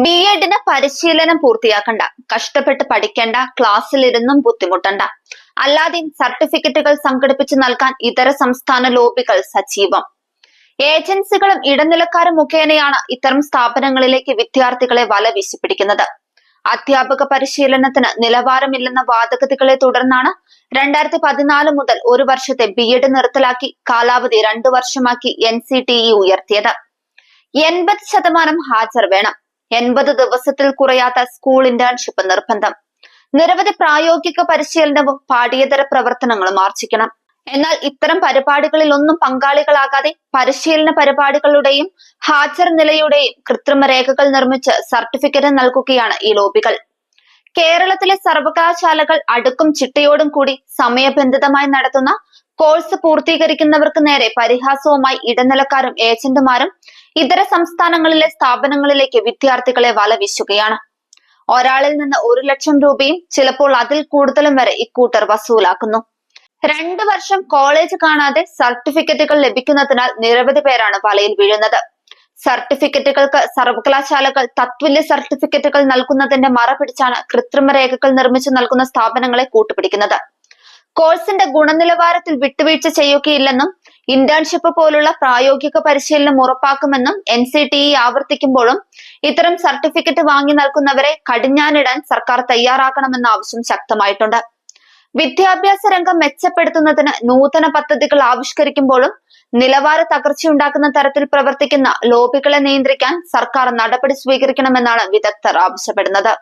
B എഡിന് പരിശീലനം പൂർത്തിയാക്കണ്ട. കഷ്ടപ്പെട്ട് പഠിക്കേണ്ട ക്ലാസ്സിലിരുന്നും ബുദ്ധിമുട്ടണ്ട. അല്ലാതെയും സർട്ടിഫിക്കറ്റുകൾ സംഘടിപ്പിച്ച് നൽകാൻ ഇതര സംസ്ഥാന ലോബികൾ സജീവം. ഏജൻസികളും ഇടനിലക്കാരും മുഖേനയാണ് ഇത്തരം സ്ഥാപനങ്ങളിലേക്ക് വിദ്യാർത്ഥികളെ വല വീശിപ്പിടിക്കുന്നത് അധ്യാപക പരിശീലനത്തിന് നിലവാരമില്ലെന്ന വാദഗതികളെ തുടർന്നാണ് രണ്ടായിരത്തി പതിനാല് മുതൽ ഒരു വർഷത്തെ ബി എഡ് നിർത്തലാക്കി കാലാവധി രണ്ടു വർഷമാക്കി എൻ സി ടി ഇ ഉയർത്തിയത്. എൺപത് ശതമാനം ഹാജർ വേണം. എൺപത് ദിവസത്തിൽ കുറയാത്ത സ്കൂൾ ഇന്റേൺഷിപ്പ് നിർബന്ധം. നിരവധി പ്രായോഗിക പരിശീലനവും പാഠ്യേതര പ്രവർത്തനങ്ങളും ആർജിക്കണം. എന്നാൽ ഇത്തരം പരിപാടികളിൽ ഒന്നും പങ്കാളികളാകാതെ പരിശീലന പരിപാടികളുടെയും ഹാജർ നിലയുടെയും കൃത്രിമ രേഖകൾ നിർമ്മിച്ച് സർട്ടിഫിക്കറ്റ് നൽകുകയാണ് ഈ ലോബികൾ കേരളത്തിലെ സർവകലാശാലകൾ അടുക്കും ചിട്ടയോടും കൂടി സമയബന്ധിതമായി നടത്തുന്ന കോഴ്സ് പൂർത്തീകരിക്കുന്നവർക്ക് നേരെ പരിഹാസവുമായി ഇടനിലക്കാരും ഏജന്റുമാരും ഇതര സംസ്ഥാനങ്ങളിലെ സ്ഥാപനങ്ങളിലേക്ക് വിദ്യാർത്ഥികളെ വലവീശുകയാണ്. ഒരാളിൽ നിന്ന് ഒരു ലക്ഷം രൂപയും ചിലപ്പോൾ അതിൽ കൂടുതലും വരെ ഇക്കൂട്ടർ വസൂലാക്കുന്നു. രണ്ടു വർഷം കോളേജ് കാണാതെ സർട്ടിഫിക്കറ്റുകൾ ലഭിക്കുന്നതിനാൽ നിരവധി പേരാണ് വലയിൽ വീഴുന്നത്. സർട്ടിഫിക്കറ്റുകൾക്ക് സർവകലാശാലകൾ തത്വല്യ സർട്ടിഫിക്കറ്റുകൾ നൽകുന്നതിന്റെ മറ പിടിച്ചാണ് കൃത്രിമ രേഖകൾ നിർമ്മിച്ചു നൽകുന്ന സ്ഥാപനങ്ങളെ കൂട്ടുപിടിക്കുന്നത്. കോഴ്സിന്റെ ഗുണനിലവാരത്തിൽ വിട്ടുവീഴ്ച ചെയ്യുകയില്ലെന്നും ഇന്റേൺഷിപ്പ് പോലുള്ള പ്രായോഗിക പരിശീലനം ഉറപ്പാക്കുമെന്നും എൻ സി ടി ഇ ആവർത്തിക്കുമ്പോഴും ഇത്തരം സർട്ടിഫിക്കറ്റ് വാങ്ങി നൽകുന്നവരെ കടിഞ്ഞാനിടാൻ സർക്കാർ തയ്യാറാക്കണമെന്ന ആവശ്യം ശക്തമായിട്ടുണ്ട്. വിദ്യാഭ്യാസ രംഗം മെച്ചപ്പെടുത്തുന്നതിന് നൂതന പദ്ധതികൾ ആവിഷ്കരിക്കുമ്പോഴും നിലവാര തകർച്ചയുണ്ടാക്കുന്ന തരത്തിൽ പ്രവർത്തിക്കുന്ന ലോബികളെ നിയന്ത്രിക്കാൻ സർക്കാർ നടപടി സ്വീകരിക്കണമെന്നാണ് വിദഗ്ധർ ആവശ്യപ്പെടുന്നത്.